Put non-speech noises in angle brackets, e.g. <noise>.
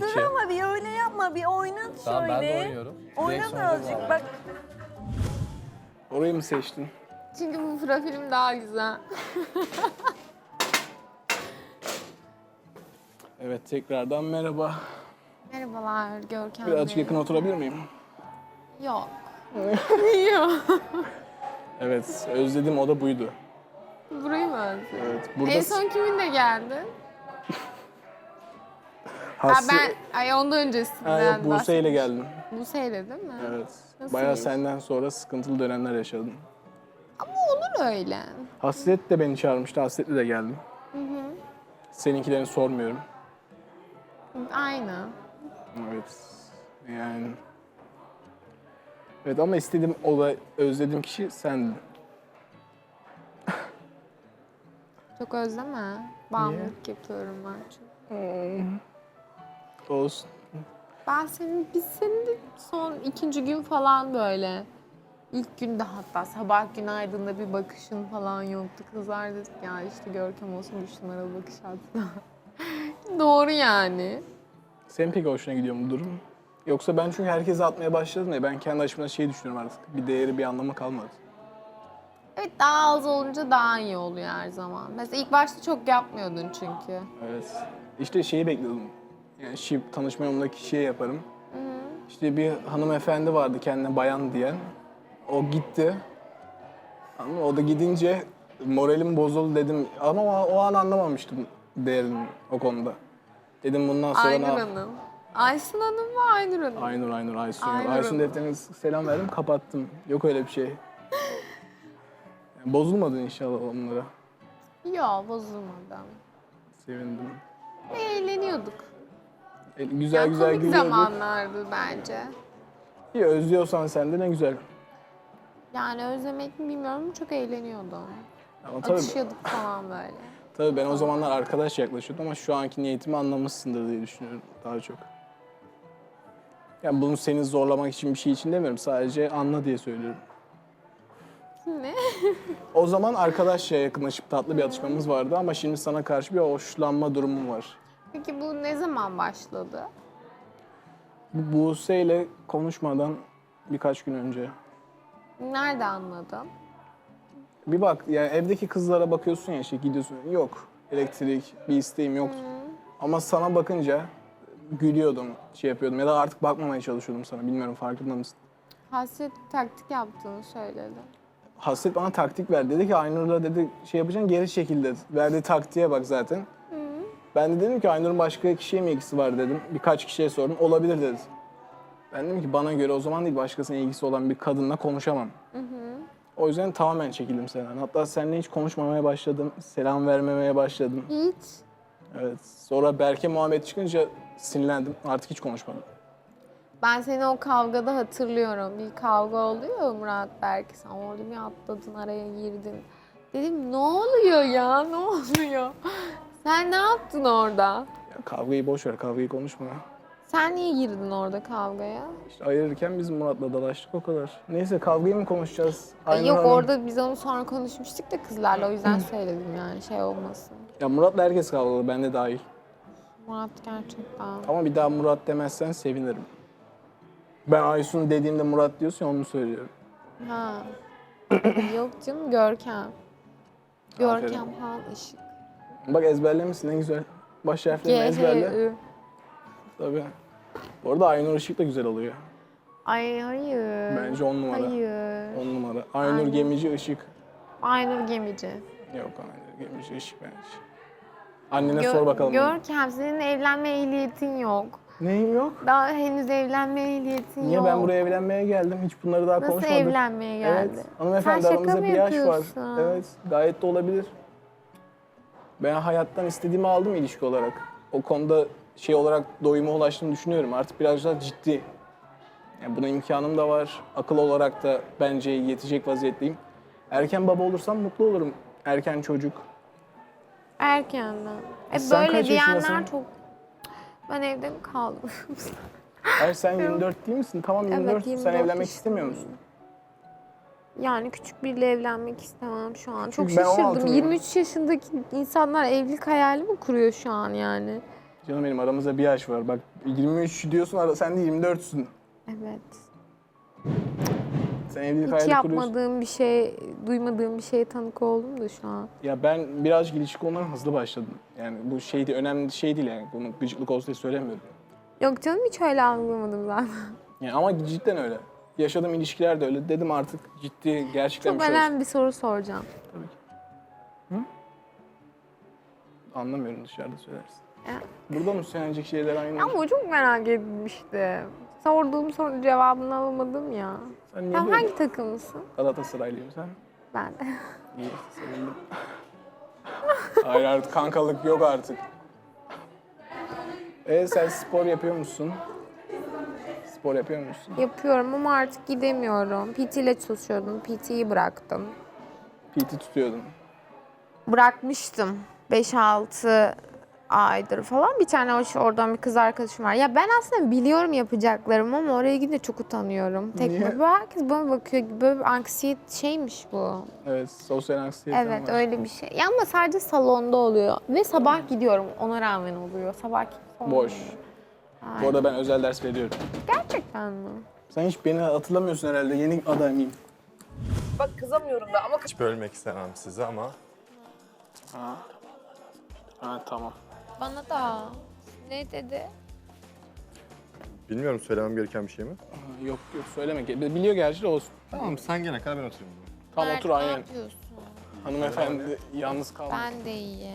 Dur İki. ama bir öyle yapma, bir oynat Tamam şöyle. ben de oynuyorum. Direkt sonra azıcık devam. bak. Orayı mı seçtin? Çünkü bu profilim daha güzel. <laughs> Evet tekrardan merhaba. Merhabalar Görkem Birazcık Bey. yakın oturabilir miyim? Yok. <laughs> Yok. Evet özlediğim oda buydu. Burayı mı özledin? Evet burada En son kiminle geldin? <laughs> Ha, Hassi- ben, ay ondan Ha, öncesinden yok, Buse ile geldim. Buse'yle değil mi? Evet. Nasıl Bayağı geçti? senden sonra sıkıntılı dönemler yaşadım. Ama olur öyle. Hasret de beni çağırmıştı. Hasret'le de geldim. Seninkilerini sormuyorum. Aynı. Evet. Yani. Evet ama istediğim oda, özlediğim kişi sendin. Çok özleme. Bağımlılık yapıyorum ben çünkü. Olsun. Ben senin, biz senin de son ikinci gün falan böyle. İlk günde hatta sabah günaydın'da bir bakışın falan yoktu. Kızlar dedik ya işte Görkem olsun üç numaralı bakış attı. <laughs> Doğru yani. Senin peki hoşuna gidiyor mu bu durum? Yoksa ben çünkü herkese atmaya başladım ya ben kendi açımdan şey düşünüyorum artık. Bir değeri bir anlamı kalmadı. Evet daha az olunca daha iyi oluyor her zaman. Mesela ilk başta çok yapmıyordun çünkü. Evet. İşte şeyi bekliyordum. Yani şip tanışma yolundaki kişiye yaparım. İşte bir hanımefendi vardı kendine bayan diyen. O gitti. Ama o da gidince moralim bozuldu dedim. Ama o, o an anlamamıştım değerini o konuda. Dedim bundan sonra Aynur Hanım. Aysun Hanım ve Aynur Hanım. Aynur, Aynur, Aysun. Aynur Aysun defterine selam verdim, kapattım. Yok öyle bir şey. Yani bozulmadın inşallah onlara. Yok bozulmadım. Sevindim. Eğleniyorduk. E, güzel Yani güzel komik gülüyorduk. zamanlardı bence. İyi özlüyorsan sen de ne güzel. Yani özlemek mi bilmiyorum çok eğleniyordum. Ama tabii, Atışıyorduk falan böyle. tabii ben o zamanlar arkadaş yaklaşıyordum ama şu anki niyetimi anlamışsındır diye düşünüyorum daha çok. Yani bunu seni zorlamak için bir şey için demiyorum. Sadece anla diye söylüyorum. Ne? O zaman arkadaşça yakınlaşıp tatlı bir atışmamız vardı ama şimdi sana karşı bir hoşlanma durumum var. Peki bu ne zaman başladı? Bu Buse ile konuşmadan birkaç gün önce. Nerede anladın? Bir bak yani evdeki kızlara bakıyorsun ya işte gidiyorsun. Yok elektrik bir isteğim yok. Ama sana bakınca gülüyordum, şey yapıyordum ya da artık bakmamaya çalışıyordum sana. Bilmiyorum farkında mısın? Hasret taktik yaptığını söyledi. Hasret bana taktik verdi. Dedi ki Aynur'la dedi şey yapacaksın geri çekil dedi. Verdiği taktiğe bak zaten. Ben de dedim ki Aynur'un başka kişiye mi ilgisi var dedim. Birkaç kişiye sordum. Olabilir dedi. Ben dedim ki bana göre o zaman değil başkasına ilgisi olan bir kadınla konuşamam. O yüzden tamamen çekildim senden. Hatta seninle hiç konuşmamaya başladım. Selam vermemeye başladım. Hiç. Evet. Sonra Berke Muhammed çıkınca sinirlendim. Artık hiç konuşmadım. Ben seni o kavgada hatırlıyorum. Bir kavga oluyor Murat belki sen orada bir atladın araya girdin. Dedim ne oluyor ya ne oluyor? Sen ne yaptın orada? Ya kavgayı boş ver, kavgayı konuşma. Sen niye girdin orada kavgaya? İşte ayırırken biz Murat'la dalaştık o kadar. Neyse kavgayı mı konuşacağız? Ay Aynur yok Hanım- orada biz onu sonra konuşmuştuk da kızlarla o yüzden söyledim yani şey olmasın. Ya Murat'la herkes kavgalı, ben de dahil. Murat gerçekten. Ama bir daha Murat demezsen sevinirim. Ben Aysun dediğimde Murat diyorsun ya onu söylüyorum. Ha. yok canım Görkem. Görkem Han Işık. Bak ezberlemişsin ne güzel. Baş harflerini G, ezberle. H. Tabii. Bu arada Aynur Işık da güzel oluyor. Ay hayır. Bence on numara. Hayır. On numara. Aynur Aynen. Gemici Işık. Aynur Gemici. Yok Aynur Gemici Işık bence. Annene Gö- sor bakalım. Görkem senin evlenme ehliyetin yok. Neyim yok? Daha henüz evlenme ehliyetin Niye yok. ben buraya evlenmeye geldim? Hiç bunları daha Nasıl konuşmadık. evlenmeye geldin? Evet. Hanımefendi Sen şaka aramızda mı bir yaş var. Evet. Gayet de olabilir. Ben hayattan istediğimi aldım ilişki olarak. O konuda şey olarak doyuma ulaştığımı düşünüyorum. Artık biraz daha ciddi. Yani buna imkanım da var. Akıl olarak da bence yetecek vaziyetteyim. Erken baba olursam mutlu olurum. Erken çocuk. Erkenden. E Sen böyle kaç diyenler çok... Ben evde mi kaldım? Hayır sen 24 değil misin? Tamam 24. Sen 24 evlenmek istemiyor musun? Yani küçük biriyle evlenmek istemem şu an. Çok ben şaşırdım. 16'lıyım. 23 yaşındaki insanlar evlilik hayali mi kuruyor şu an yani? Canım benim aramızda bir yaş var. Bak 23 diyorsun ara- sen de 24'sün. Evet. Sen evlilik Hiç hayali kuruyorsun. yapmadığım bir şey, duymadığım bir şeye tanık oldum da şu an. Ya ben birazcık ilişki konularına hızlı başladım. Yani bu şey değil, önemli şey değil yani. Bunu gıcıklık olsun diye söylemiyorum. Yok canım hiç öyle algılamadım zaten. Yani ama cidden öyle. Yaşadığım ilişkiler de öyle. Dedim artık ciddi gerçekten Çok bir şey önemli bir soru soracağım. Tabii ki. Hı? Anlamıyorum dışarıda söylersin. Ya. Burada mı söylenecek şeyler aynı? Ama çok merak etmiştim. Sorduğum sorunun cevabını alamadım ya. Sen niye Sen böyle hangi takımlısın? Galatasaraylıyım sen? Ben de. İyi, sevindim. <laughs> Hayır artık kankalık yok artık. E sen spor yapıyor musun? Spor yapıyor musun? Yapıyorum ama artık gidemiyorum. PT ile çalışıyordum. PT'yi bıraktım. PT tutuyordun. Bırakmıştım. 5-6 aydır falan. Bir tane hoş oradan bir kız arkadaşım var. Ya ben aslında biliyorum yapacaklarımı ama oraya gidince çok utanıyorum. Tek Niye? böyle herkes bana bakıyor. Böyle bir anksiyet şeymiş bu. Evet, sosyal anksiyete Evet var. öyle bir şey. Ya ama sadece salonda oluyor. Ve sabah gidiyorum. Ona rağmen oluyor. Sabah kimse olmuyor. Bu arada ben özel ders veriyorum. Gerçekten mi? Sen hiç beni hatırlamıyorsun herhalde. Yeni adayım. Bak kızamıyorum da ama Hiç bölmek istemem sizi ama Ha. Ha tamam. Bana da. Ne dedi? bilmiyorum söylemem gereken bir şey mi? Ha, Yok yok söyleme. Ge- Biliyor gerçi de olsun. Tamam sen gene kadar ben oturayım. Tam Mert, otur ne aynen. yapıyorsun? Hanımefendi yalnız kalma. Ben de iyiyim.